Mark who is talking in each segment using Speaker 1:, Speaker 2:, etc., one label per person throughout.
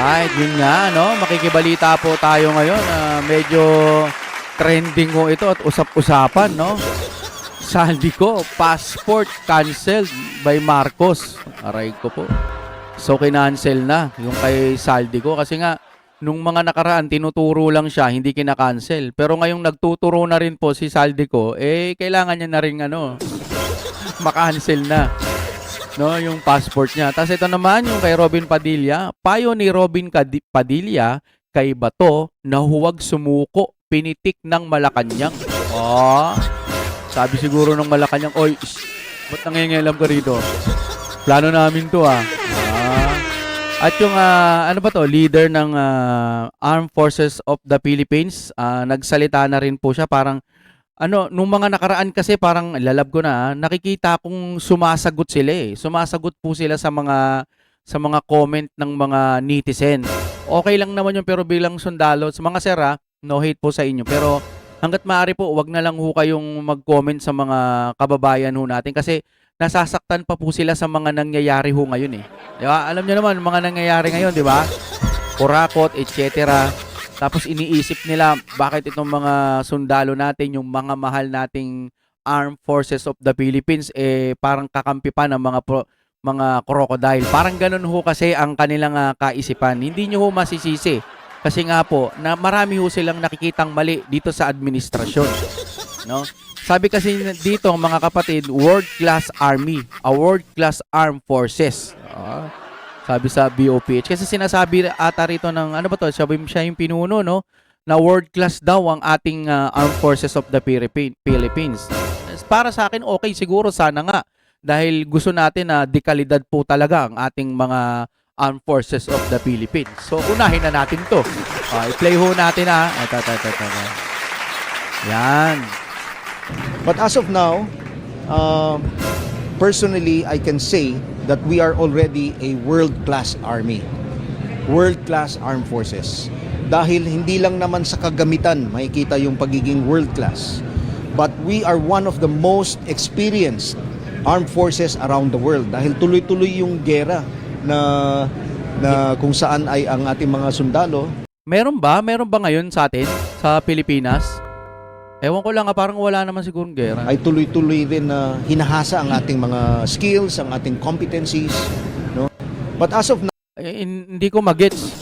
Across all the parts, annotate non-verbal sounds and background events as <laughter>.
Speaker 1: Alright, yun nga, no? Makikibalita po tayo ngayon. Ah, medyo trending ko ito at usap-usapan, no? Saldi ko, passport canceled by Marcos. Aray ko po. So, kinancel na yung kay Saldi ko. Kasi nga, nung mga nakaraan, tinuturo lang siya, hindi kinakancel. Pero ngayong nagtuturo na rin po si Saldi ko, eh, kailangan niya na rin, ano, <laughs> makancel na no, yung passport niya. Tapos ito naman yung kay Robin Padilla, payo ni Robin Cadi- Padilla kay Bato na huwag sumuko, pinitik ng Malacanang. Oh, sabi siguro ng Malacanang, oy, ba't nangingilam ka rito? Plano namin to ah. Ah. At yung ah, ano ba to, leader ng ah, Armed Forces of the Philippines, ah, nagsalita na rin po siya parang ano, nung mga nakaraan kasi parang lalab ko na, nakikita kong sumasagot sila eh. Sumasagot po sila sa mga sa mga comment ng mga netizen. Okay lang naman yun pero bilang sundalo, sa mga sir ah, no hate po sa inyo. Pero hanggat maaari po, wag na lang ho kayong mag-comment sa mga kababayan ho natin kasi nasasaktan pa po sila sa mga nangyayari ho ngayon eh. Di ba? Alam niyo naman, mga nangyayari ngayon, di ba? Kurakot, etc. Tapos iniisip nila bakit itong mga sundalo natin, yung mga mahal nating Armed Forces of the Philippines eh parang kakampi pa ng mga pro, mga crocodile. Parang ganun ho kasi ang kanilang ah, kaisipan. Hindi nyo ho masisisi. Kasi nga po, na marami ho silang nakikitang mali dito sa administrasyon. No? Sabi kasi dito mga kapatid, world class army, a world class armed forces. Ah, sabi sa BOPH. Kasi sinasabi ata rito ng, ano ba to, sabi siya yung pinuno, no? Na world class daw ang ating ah, armed forces of the Philippine- Philippines. Para sa akin, okay siguro, sana nga. Dahil gusto natin na dekalidad po talaga ang ating mga armed forces of the Philippines. So, unahin na natin to. Ah, i-play ho natin ha. Ito, ito, ito, ito. ito. Yan.
Speaker 2: But as of now, um, personally, I can say that we are already a world-class army. World-class armed forces. Dahil hindi lang naman sa kagamitan makikita yung pagiging world-class. But we are one of the most experienced armed forces around the world. Dahil tuloy-tuloy yung gera na na kung saan ay ang ating mga sundalo
Speaker 1: Meron ba? Meron ba ngayon sa atin? Sa Pilipinas? Ewan ko lang nga, parang wala naman sigurong gera.
Speaker 2: ay tuloy-tuloy rin na hinahasa ang ating mga skills, ang ating competencies, no? But as of now,
Speaker 1: Eh, hin- hindi ko magets.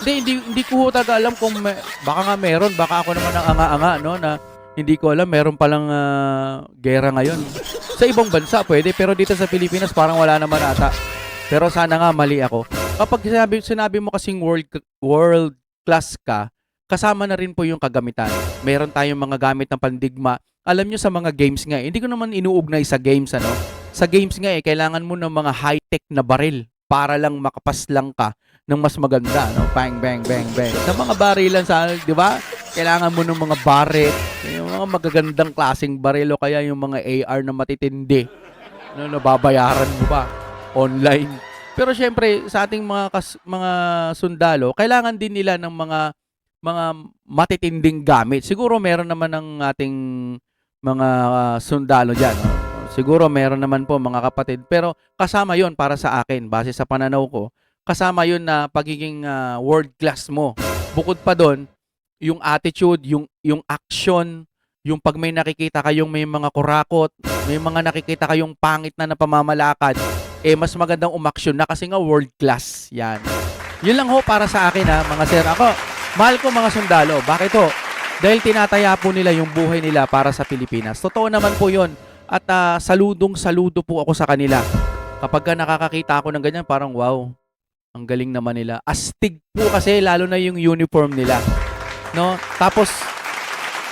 Speaker 1: Hindi, hindi, hindi ko ho talaga alam kung may, baka nga meron, baka ako naman ang anga-anga, no, na hindi ko alam, meron palang ah, gera ngayon. Sa ibang bansa, pwede, pero dito sa Pilipinas, parang wala naman ata. Pero sana nga mali ako. Kapag sinabi, sinabi mo kasing world, world class ka, kasama na rin po yung kagamitan. Meron tayong mga gamit ng pandigma. Alam nyo sa mga games nga, eh, hindi ko naman inuugnay sa games, ano? Sa games nga eh, kailangan mo ng mga high-tech na baril para lang makapaslang ka ng mas maganda, no? Bang, bang, bang, bang. Sa mga barilan sa, di ba? Kailangan mo ng mga barret, yung mga magagandang klaseng baril o kaya yung mga AR na matitindi. No, nababayaran mo pa online. Pero syempre, sa ating mga kas- mga sundalo, kailangan din nila ng mga mga matitinding gamit. Siguro meron naman ng ating mga ah, sundalo diyan. Siguro meron naman po mga kapatid. Pero kasama 'yon para sa akin base sa pananaw ko. Kasama 'yon na pagiging ah, world class mo. Bukod pa doon, yung attitude, yung yung action, yung pag may nakikita kayong may mga kurakot, may mga nakikita kayong pangit na na pamamalakad, eh mas magandang umaksyon na kasi nga world class. Yan. Yun lang ho para sa akin ha, mga sir. Ako, mahal ko mga sundalo. Bakit ho? Dahil tinataya po nila yung buhay nila para sa Pilipinas. Totoo naman po yun. At ah, saludong saludo po ako sa kanila. Kapag ka nakakakita ako ng ganyan, parang wow, ang galing naman nila. Astig po kasi, lalo na yung uniform nila. No? Tapos,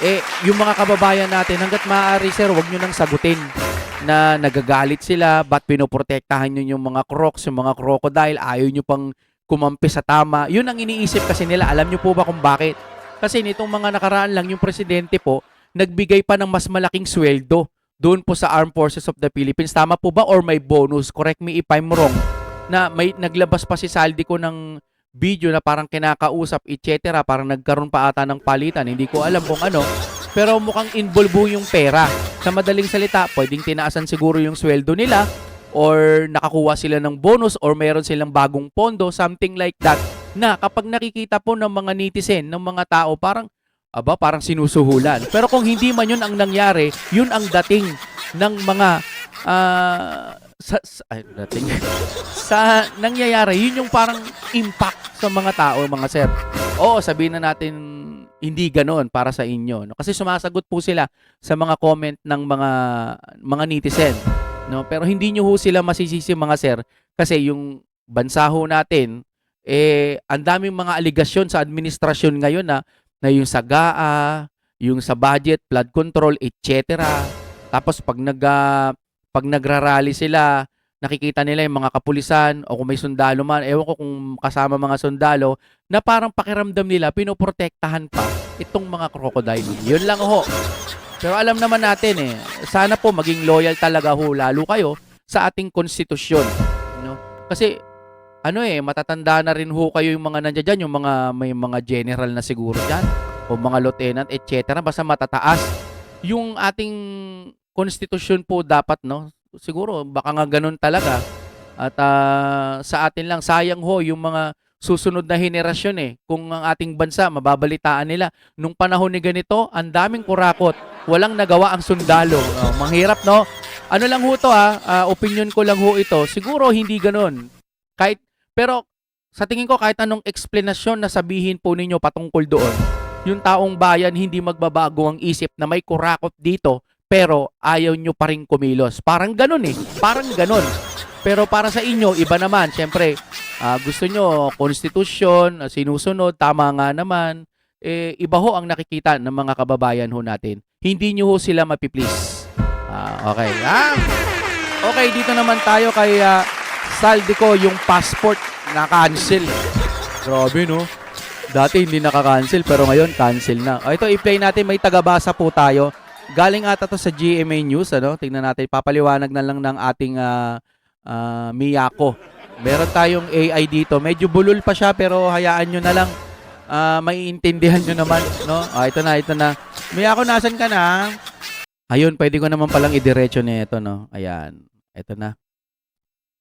Speaker 1: eh, yung mga kababayan natin, hanggat maaari, sir, wag nyo nang sagutin na nagagalit sila, ba't pinoprotektahan nyo yung mga crocs, yung mga crocodile, ayaw nyo pang kumampi sa tama. Yun ang iniisip kasi nila. Alam nyo po ba kung bakit? Kasi nitong mga nakaraan lang, yung presidente po, nagbigay pa ng mas malaking sweldo doon po sa Armed Forces of the Philippines. Tama po ba? Or may bonus? Correct me if I'm wrong. Na may naglabas pa si Saldi ko ng video na parang kinakausap, etc. Parang nagkaroon pa ata ng palitan. Hindi ko alam kung ano. Pero mukhang involve yung pera. Sa madaling salita, pwedeng tinaasan siguro yung sweldo nila or nakakuha sila ng bonus or meron silang bagong pondo, something like that. na kapag nakikita po ng mga netizen, ng mga tao, parang, aba, parang sinusuhulan. Pero kung hindi man yun ang nangyari, yun ang dating ng mga, ah, sa, sa, ay, dating, <laughs> sa nangyayari, yun yung parang impact sa mga tao, mga sir. Oo, sabihin na natin, hindi ganoon para sa inyo. No? Kasi sumasagot po sila sa mga comment ng mga mga netizen. No? Pero hindi nyo ho sila masisisi mga sir kasi yung bansa ho natin, eh, ang daming mga aligasyon sa administrasyon ngayon na, na yung sa GAA, yung sa budget, flood control, etc. Tapos pag nag ah, pag nagrarally sila, nakikita nila yung mga kapulisan o kung may sundalo man, ewan ko kung kasama mga sundalo, na parang pakiramdam nila, pinoprotektahan pa itong mga crocodile. Yun lang ho. Pero alam naman natin eh, sana po maging loyal talaga ho, lalo kayo sa ating konstitusyon. No? Kasi ano eh, matatanda na rin ho kayo yung mga nandiyan dyan, yung mga may mga general na siguro dyan, o mga lieutenant, etc. Basta matataas. Yung ating konstitusyon po dapat, no? Siguro, baka nga ganun talaga. At ah, sa atin lang, sayang ho yung mga susunod na henerasyon eh. Kung ang ating bansa, mababalitaan nila. Nung panahon ni ganito, ang daming kurakot. Walang nagawa ang sundalo. Oh, manghirap, no? Ano lang ho to ha, ah, opinion ko lang ho ito. Siguro hindi ganun. Kahit, pero sa tingin ko kahit anong explanation na sabihin po ninyo patungkol doon, yung taong bayan hindi magbabago ang isip na may kurakot dito pero ayaw nyo pa rin kumilos. Parang ganun eh. Parang ganun. Pero para sa inyo, iba naman. Siyempre, ah, gusto nyo, konstitusyon, ah, sinusunod, tama nga naman. Eh, iba ho ang nakikita ng mga kababayan ho natin. Hindi nyo ho sila mapiplease. Ah, okay. Ah, okay, dito naman tayo kay ah, Saldico, yung passport na-cancel. Grabe, no? Dati hindi nakaka-cancel, pero ngayon cancel na. O, ito, i-play natin. May tagabasa po tayo. Galing ata to sa GMA News, ano? Tingnan natin. Papaliwanag na lang ng ating ah, ah, Miyako. Meron tayong AI dito. Medyo bulol pa siya, pero hayaan nyo na lang. Ah, maiintindihan nyo naman, no? Ah, ito na, ito na. Miyako, nasan ka na? Ayun, pwede ko naman palang idiretso nito, no? Ayan. Ito na.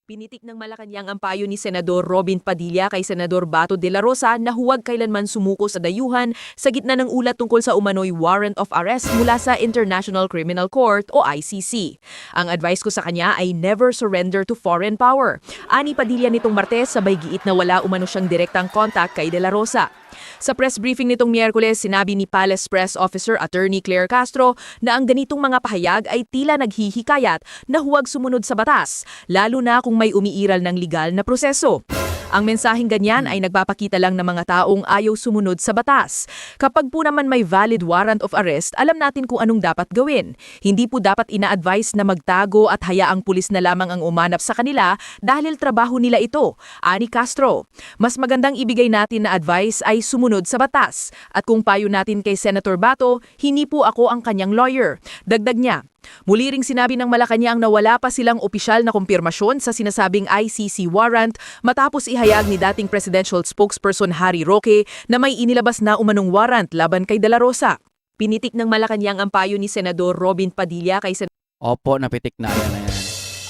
Speaker 3: Pinitik ng Malacanang ang payo ni Senador Robin Padilla kay Senador Bato de la Rosa na huwag kailanman sumuko sa dayuhan sa gitna ng ulat tungkol sa umano'y warrant of arrest mula sa International Criminal Court o ICC. Ang advice ko sa kanya ay never surrender to foreign power. Ani Padilla nitong Martes sabay giit na wala umano siyang direktang contact kay de la Rosa. Sa press briefing nitong Miyerkules, sinabi ni Palace Press Officer Attorney Claire Castro na ang ganitong mga pahayag ay tila naghihikayat na huwag sumunod sa batas, lalo na kung may umiiral ng legal na proseso. Ang mensaheng ganyan ay nagpapakita lang ng mga taong ayaw sumunod sa batas. Kapag po naman may valid warrant of arrest, alam natin kung anong dapat gawin. Hindi po dapat ina-advise na magtago at hayaang pulis na lamang ang umanap sa kanila dahil trabaho nila ito. Ani Castro, mas magandang ibigay natin na advice ay sumunod sa batas. At kung payo natin kay Senator Bato, hindi po ako ang kanyang lawyer. Dagdag niya, Muli ring sinabi ng Malacanang na wala pa silang opisyal na kumpirmasyon sa sinasabing ICC warrant matapos ihayag ni dating presidential spokesperson Harry Roque na may inilabas na umanong warrant laban kay De Rosa. Pinitik ng Malacanang ang payo ni Senador Robin Padilla kay Sen-
Speaker 1: Opo, napitik na yan. yan.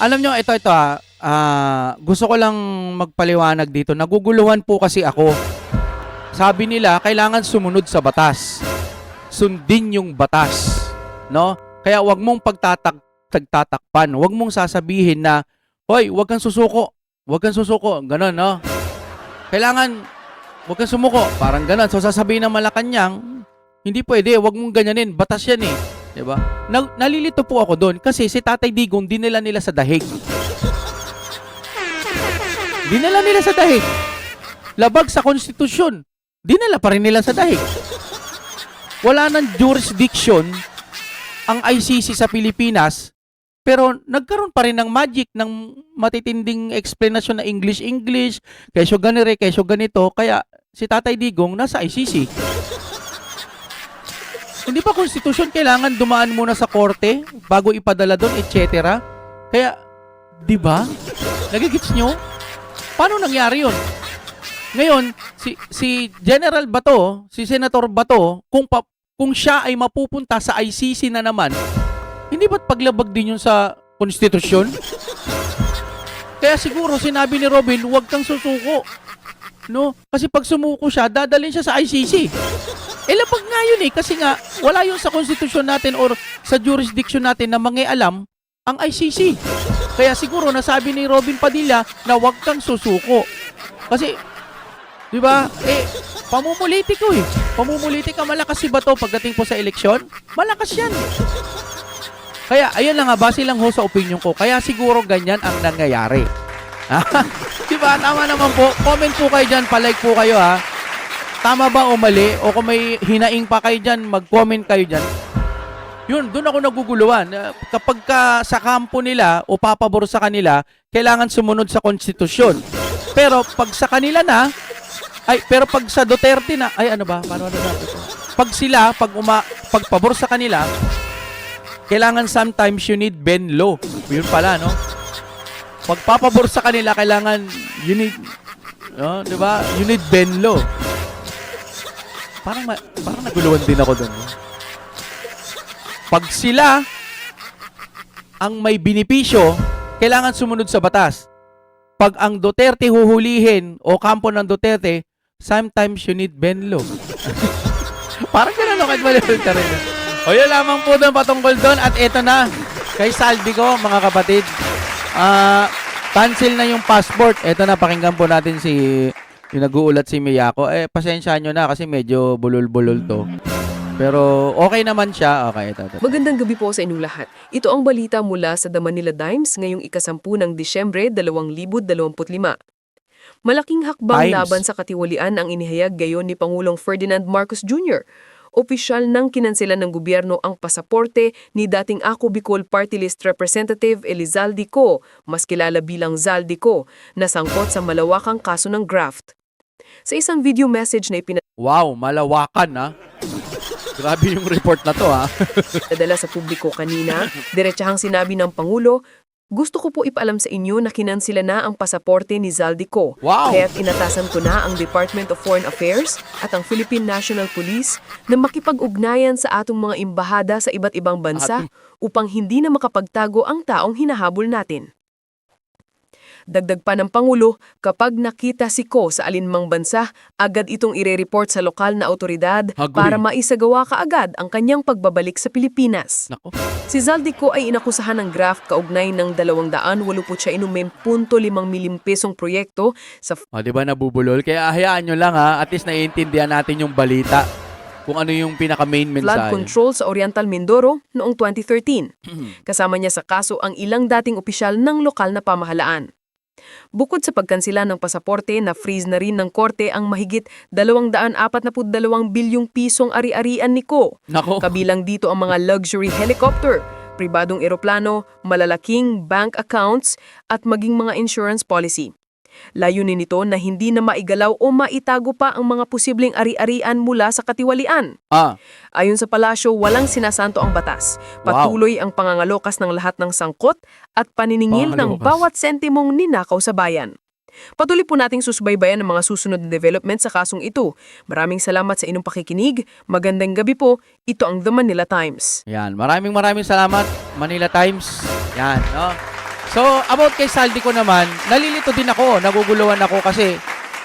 Speaker 1: Alam nyo, ito, ito ah. Ah, gusto ko lang magpaliwanag dito. Naguguluhan po kasi ako. Sabi nila, kailangan sumunod sa batas. Sundin yung batas. No? Kaya wag mong pagtatak tagtatakpan. Wag mong sasabihin na, Hoy, wag kang susuko. Wag kang susuko. Ganon, no? Kailangan, wag kang sumuko. Parang ganon. So, sasabihin ng Malacanang, hindi pwede. Wag mong ganyanin. Batas yan eh. 'Di ba? Na, nalilito po ako doon kasi si Tatay Digong dinala nila sa dahig. dinala nila sa dahig. Labag sa konstitusyon. Dinala pa rin nila sa dahig. Wala nang jurisdiction ang ICC sa Pilipinas pero nagkaroon pa rin ng magic ng matitinding explanation na English-English, kesyo ganire, kesyo ganito, kaya si Tatay Digong nasa ICC. <laughs> Hindi pa konstitusyon kailangan dumaan muna sa korte bago ipadala doon, etc. Kaya, di ba? Nagigits nyo? Paano nangyari yun? Ngayon, si, si General Bato, si Senator Bato, kung, pa, kung siya ay mapupunta sa ICC na naman, hindi ba't paglabag din yun sa konstitusyon? Kaya siguro sinabi ni Robin, huwag kang susuko. No? Kasi pag sumuko siya, dadalhin siya sa ICC. Eh, lapag nga yun eh. Kasi nga, wala yun sa konstitusyon natin or sa jurisdiction natin na mangialam ang ICC. Kaya siguro nasabi ni Robin Padilla na huwag kang susuko. Kasi, di ba, eh, pamumuliti ko eh. Pamumuliti ka, malakas si Bato pagdating po sa eleksyon. Malakas yan. Kaya, ayun lang nga, base lang ho sa opinion ko. Kaya siguro ganyan ang nangyayari. <laughs> di ba? Tama naman po. Comment po kayo dyan, palike po kayo ha. Tama ba o mali? O kung may hinaing pa kayo dyan, mag-comment kayo dyan. Yun, doon ako naguguluhan. Uh, Kapag ka sa kampo nila o papabor sa kanila, kailangan sumunod sa konstitusyon. Pero pag sa kanila na, ay, pero pag sa Duterte na, ay ano ba? Paano ano na? Pag sila, pag uma, pag pabor sa kanila, kailangan sometimes you need Ben Law. Yun pala, no? Pag papabor sa kanila, kailangan you need, no, di ba? You need Ben Law. Parang, ma- parang naguluhan din ako doon. No? Pag sila ang may binipisyo, kailangan sumunod sa batas. Pag ang Duterte huhulihin o kampo ng Duterte, sometimes you need Benlo. Parang ganun? Kahit maliwan ka rin. O yun lamang po doon patungkol doon. At eto na, kay Saldi ko, mga kapatid. Ah, cancel na yung passport. Eto na, pakinggan po natin si yung nag-uulat si Miyako. Eh, pasensya nyo na kasi medyo bulol-bulol to. Pero okay naman siya. Okay, ito, ito.
Speaker 4: Magandang gabi po sa inyong lahat. Ito ang balita mula sa The Manila Times ngayong ikasampu ng Disyembre 2025. Malaking hakbang
Speaker 1: Times.
Speaker 4: laban sa katiwalian ang inihayag gayon ni Pangulong Ferdinand Marcos Jr. Opisyal nang kinansilan ng gobyerno ang pasaporte ni dating Ako Bicol Party List Representative Elizalde Co, mas kilala bilang Zaldi Co, na sangkot sa malawakang kaso ng graft. Sa isang video message na
Speaker 1: Wow, malawakan ha. Grabe yung report na to ha.
Speaker 4: Nadala sa publiko kanina, diretsahang sinabi ng Pangulo, gusto ko po ipaalam sa inyo na kinansila na ang pasaporte ni Zaldico.
Speaker 1: Wow!
Speaker 4: Kaya't inatasan ko na ang Department of Foreign Affairs at ang Philippine National Police na makipag-ugnayan sa atong mga imbahada sa iba't ibang bansa upang hindi na makapagtago ang taong hinahabol natin. Dagdag pa ng Pangulo, kapag nakita si Ko sa alinmang bansa, agad itong ire-report sa lokal na otoridad
Speaker 1: Agree.
Speaker 4: para maisagawa kaagad ang kanyang pagbabalik sa Pilipinas.
Speaker 1: Nako.
Speaker 4: Si Zaldico ay inakusahan ng graft kaugnay ng 281.5 milyong pesong proyekto sa
Speaker 1: O, di ba nabubulol? Kaya hayaan nyo lang ha. At least naiintindihan natin yung balita. Kung ano yung pinaka-main
Speaker 4: flood
Speaker 1: mensahe.
Speaker 4: control sa Oriental Mindoro noong 2013. <clears throat> Kasama niya sa kaso ang ilang dating opisyal ng lokal na pamahalaan. Bukod sa pagkansila ng pasaporte na freeze na rin ng korte ang mahigit 242 bilyong pisong ari-arian ni Ko.
Speaker 1: Nako.
Speaker 4: Kabilang dito ang mga luxury helicopter, pribadong eroplano, malalaking bank accounts at maging mga insurance policy. Layunin nito na hindi na maigalaw o maitago pa ang mga posibleng ari-arian mula sa katiwalian.
Speaker 1: Ah,
Speaker 4: Ayon sa palasyo, walang sinasanto ang batas.
Speaker 1: Wow.
Speaker 4: Patuloy ang pangangalokas ng lahat ng sangkot at paniningil ng bawat sentimong ninakaw sa bayan. Patuloy po nating susubaybayan ang mga susunod na development sa kasong ito. Maraming salamat sa inyong pakikinig. Magandang gabi po. Ito ang The Manila Times.
Speaker 1: yan. Maraming maraming salamat, Manila Times. Yan, no? So, about kay Saldi ko naman, nalilito din ako, naguguluhan ako kasi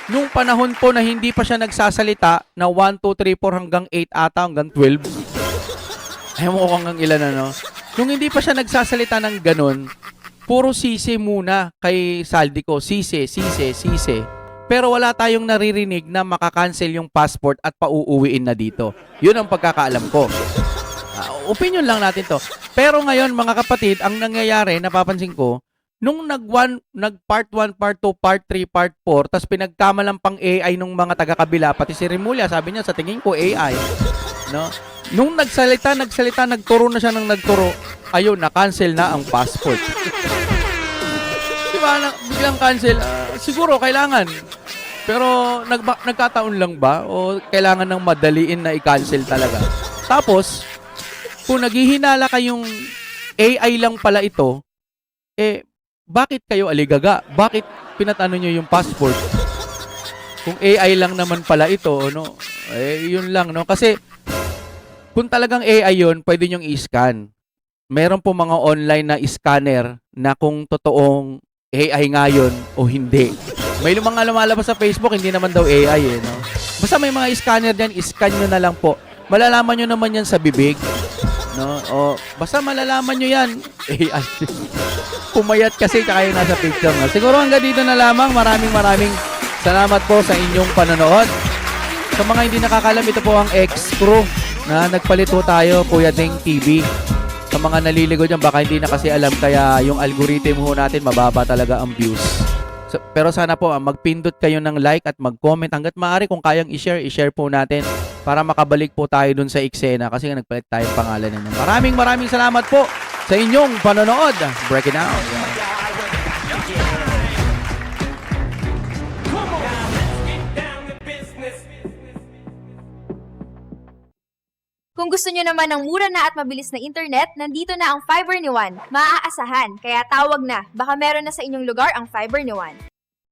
Speaker 1: nung panahon po na hindi pa siya nagsasalita na 1, 2, 3, 4 hanggang 8 ata, hanggang 12. Ayaw mo kung hanggang ilan ano. Nung hindi pa siya nagsasalita ng ganun, puro sisi muna kay Saldi ko. Sisi, sisi, sisi. Pero wala tayong naririnig na makakancel yung passport at pauuwiin na dito. Yun ang pagkakaalam ko. Opinion lang natin to. Pero ngayon mga kapatid, ang nangyayari, napapansin ko, nung nag, one, nag part 1, part 2, part 3, part 4, tas pinagkamalang pang AI nung mga taga-kabila, pati si Remulla, sabi niya, sa tingin ko AI. No? Nung nagsalita, nagsalita, nagturo na siya ng nagturo, ayun, na-cancel na ang passport. Di ba? Na, biglang cancel. Ah, siguro, kailangan. Pero, nagba, nagkataon lang ba? O kailangan ng madaliin na i-cancel talaga? Tapos, kung naghihinala kayong AI lang pala ito, eh, bakit kayo aligaga? Bakit pinatano nyo yung passport? Kung AI lang naman pala ito, no? Eh, yun lang, no? Kasi, kung talagang AI yun, pwede nyong i-scan. Meron po mga online na scanner na kung totoong AI nga yun o hindi. May mga lumalabas sa Facebook, hindi naman daw AI eh, no? Basta may mga scanner dyan, scan nyo na lang po. Malalaman nyo naman yan sa bibig. No? O, basta malalaman nyo yan. <laughs> AI. Pumayat kasi yung nasa picture. No? Siguro hanggang dito na lamang. Maraming maraming salamat po sa inyong panonood. Sa mga hindi nakakalam, ito po ang ex-crew na nagpalit po tayo, Kuya Ding TV. Sa mga naliligo dyan, baka hindi na kasi alam kaya yung algorithm ho natin, mababa talaga ang views. So, pero sana po, ah, magpindot kayo ng like at mag-comment hanggat maaari kung kayang i-share, i-share po natin para makabalik po tayo dun sa eksena kasi nagpalit tayo ng pangalan ninyo. Maraming maraming salamat po sa inyong panonood. Break it out.
Speaker 5: Kung gusto nyo naman ng mura na at mabilis na internet, nandito na ang fiber ni Juan. Maaasahan, kaya tawag na. Baka meron na sa inyong lugar ang fiber ni Juan.